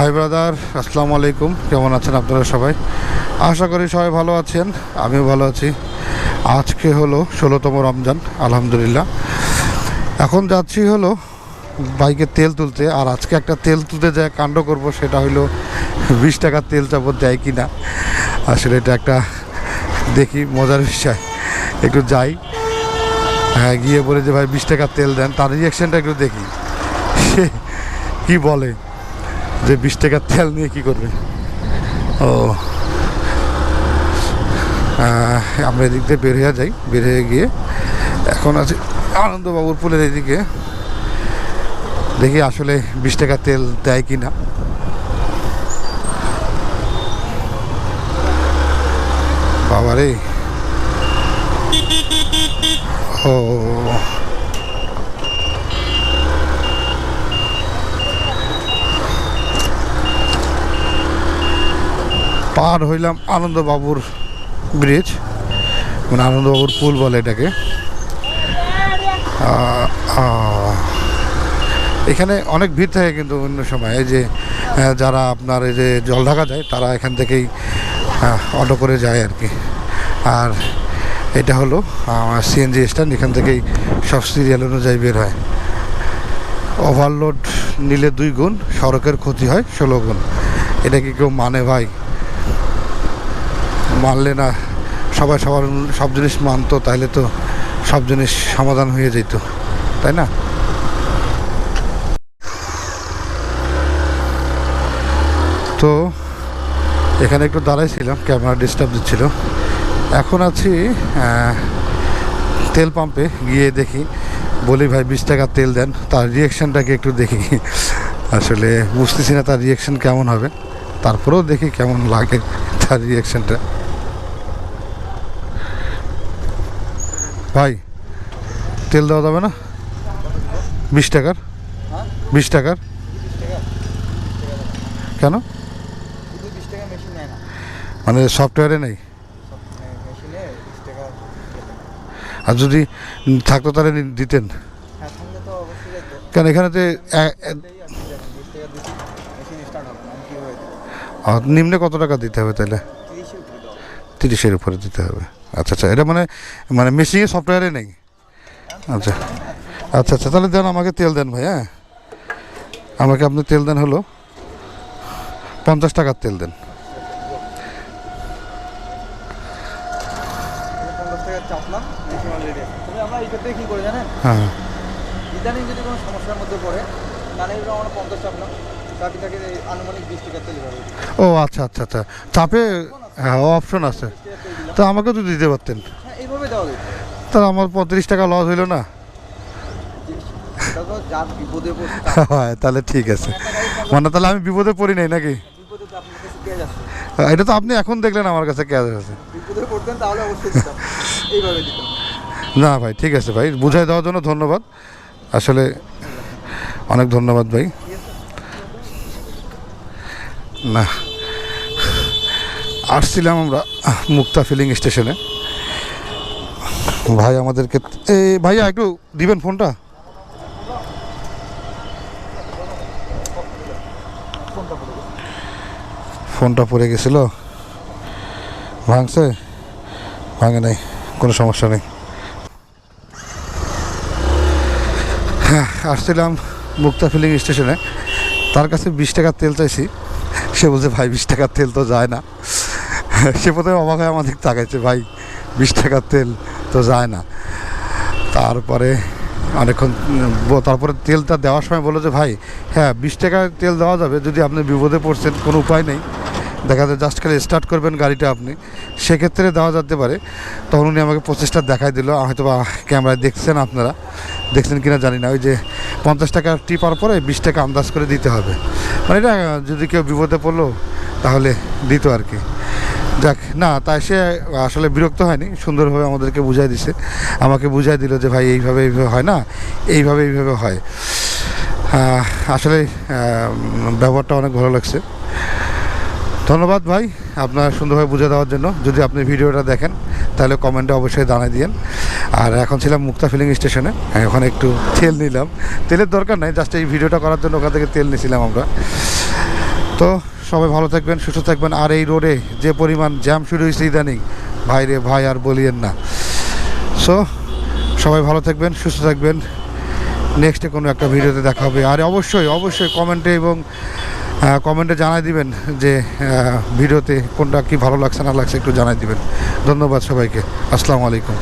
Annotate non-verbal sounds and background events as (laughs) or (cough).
High brother আসসালামু আলাইকুম কেমন আছেন আপনারা সবাই? আশা করি সবাই ভালো আছেন। আমিও ভালো আছি। আজকে হলো ষোলোতম রমজান, আলহামদুলিল্লাহ। এখন যাচ্ছি হলো বাইকে তেল তুলতে। আর আজকে একটা তেল তুলতে যায় কাণ্ড করব, সেটা হলো বিশ টাকার তেল চাপত দেয় কি না আসলে এটা একটা দেখি, মজার বিষয়। একটু যাই। হ্যাঁ গিয়ে বলে যে ভাই বিশ টাকার তেল দেন। তার রিয়াকশনটা একটু দেখি। সে কি বলে? যে বিশ টাকার তেল নিয়ে কি করবে? ও। আমরা এদিক দিয়ে বের হয়ে যাই, বের হয়ে গিয়ে এখন আছে আনন্দবাবুর পুলের এদিকে। দেখি আসলে বিশ টাকা তেল দেয় কি না বাবারে। ও। পার হইলাম আনন্দবাবুর ব্রিজ মানে আনন্দবাবুর পুল বলে এটাকে। এখানে অনেক ভিড় থাকে কিন্তু অন্য সময়। যে যারা আপনার এই যে জল ঢাকা যায়, তারা এখান থেকেই অটো করে যায় আর কি। আর এটা হলো, আমার সিএনজি স্ট্যান্ড এখান থেকেই সব সিরিয়াল অনুযায়ী বের হয়। ওভারলোড নিলে দুই গুণ, সড়কের ক্ষতি হয় ষোলো গুণ। এটা কি কেউ মানে ভাই? মানলে না সবাই সবার সব জিনিস মানতো, তাহলে তো সব জিনিস সমাধান হয়ে যেত, তাই না? তো এখানে একটু দাঁড়াইছিলাম, ক্যামেরা ডিস্টার্ব দিচ্ছিল। এখন আছি তেল পাম্পে গিয়ে দেখি। বলি, ভাই, বিশ টাকা তেল দেন। তার রিয়েকশনটাকে একটু দেখি। আসলে বুঝতেছি না তার রিয়েকশন কেমন হবে। তারপরেও দেখি কেমন লাগে তার রিয়েকশনটা ভাই, তেল দেওয়া যাবে না? বিশ টাকার? বিশ টাকার? কেন? মানে সফটওয়্যারে নেই? আর যদি থাকতো তাহলে দিতেন। কেন এখানে তো নিম্নে কত টাকা দিতে হবে তাহলে? তিরিশের উপরে দিতে হবে। আচ্ছা আচ্ছা এটা মানে মানে মেশিনে সফটওয়্যারে নেই। আচ্ছা আচ্ছা আচ্ছা তাহলে দেন আমাকে তেল দেন ভাই হ্যাঁ? আমাকে আপনি তেল দেন হলো। পঞ্চাশ টাকার তেল দেন। হ্যাঁ। ইদানিং যদি কোনো সমস্যার মধ্যে পড়ে তাহলে আমরা পঞ্চাশ চাপলাম বাকি তাকে আনুমানিক বিশ টাকা তেল ও আচ্ছা আচ্ছা আচ্ছা। চাপে হ্যাঁ অপশন আছে। তো আমাকে তো দিতে পারতেন। হ্যাঁ তাহলে আমার পঁয়ত্রিশ টাকা লস হইল না? (laughs) হ্যাঁ তাহলে ঠিক আছে। মানে তাহলে আমি বিপদে পড়ি নাই নাকি? যাচ্ছে এটা তো আপনি এখন দেখলেন আমার কাছে কে আছে। (laughs) না ভাই ঠিক আছে ভাই বুঝাই দেওয়ার জন্য ধন্যবাদ। আসলে অনেক ধন্যবাদ ভাই। না আসছিলাম আমরা মুক্তা ফিলিং স্টেশনে। ভাই আমাদেরকে এই ভাইয়া একটু দিবেন ফোনটা? ফোনটা পড়ে গেছিল। ভাঙছে? ভাঙে নাই, কোনো সমস্যা নেই। হ্যাঁ আসছিলাম মুক্তা ফিলিং স্টেশনে। তার কাছে বিশ টাকার তেল চাইছি। সে বলছে, ভাই, বিশ টাকার তেল তো যায় না। (laughs) সে প্রথমে অবাক হয়ে আমাদের তাকাইছে ভাই, বিশ টাকার তেল তো যায় না। তারপরে অনেকক্ষণ তারপরে তেলটা দেওয়ার সময় বলল যে, ভাই হ্যাঁ বিশ টাকার তেল দেওয়া যাবে যদি আপনি বিপদে পড়ছেন, কোনো উপায় নেই। দেখা যায় জাস্ট খালি স্টার্ট করবেন গাড়িটা আপনি। সেক্ষেত্রে দেওয়া যেতে পারে। তখন উনি আমাকে প্রচেষ্টা দেখাই দিল হয়তো বা ক্যামেরায় দেখছেন আপনারা। দেখছেন কিনা জানি না। ওই যে পঞ্চাশ টাকা টিপার পরে বিশ টাকা আন্দাজ করে দিতে হবে। মানে এটা, যদি কেউ বিপদে পড়ল, তাহলে দিত আর কি। যাক না, তাই সে আসলে বিরক্ত হয়নি, সুন্দরভাবে আমাদেরকে বুঝাই দিছে। আমাকে বুঝাই দিল যে, ভাই, এইভাবে এইভাবে হয় না, এইভাবে এইভাবে হয়। আসলে ব্যবহারটা অনেক ভালো লাগছে। ধন্যবাদ ভাই, আপনার সুন্দরভাবে বুঝে দেওয়ার জন্য। যদি আপনি ভিডিওটা দেখেন, তাহলে কমেন্টে অবশ্যই জানাই দিয়েন। আর এখন ছিলাম মুক্তা ফিলিং স্টেশনে ওখানে একটু তেল নিলাম। তেলের দরকার নাই, জাস্ট এই ভিডিওটা করার জন্য ওখান থেকে তেল নিয়েছিলাম আমরা। তো সবাই ভালো থাকবেন, সুস্থ থাকবেন। আর এই রোডে যে পরিমাণ জ্যাম শুরু হয়েছে ইদানিং ভাই রে ভাই, আর বলিয়েন না। সো সবাই ভালো থাকবেন, সুস্থ থাকবেন। নেক্সটে কোনো একটা ভিডিওতে দেখা হবে। আর অবশ্যই অবশ্যই কমেন্টে এবং কমেন্টে জানাই দিবেন যে ভিডিওতে কোনটা কি ভালো লাগছে, না লাগছে, একটু জানাই দিবেন। ধন্যবাদ সবাইকে। আসসালামু আলাইকুম।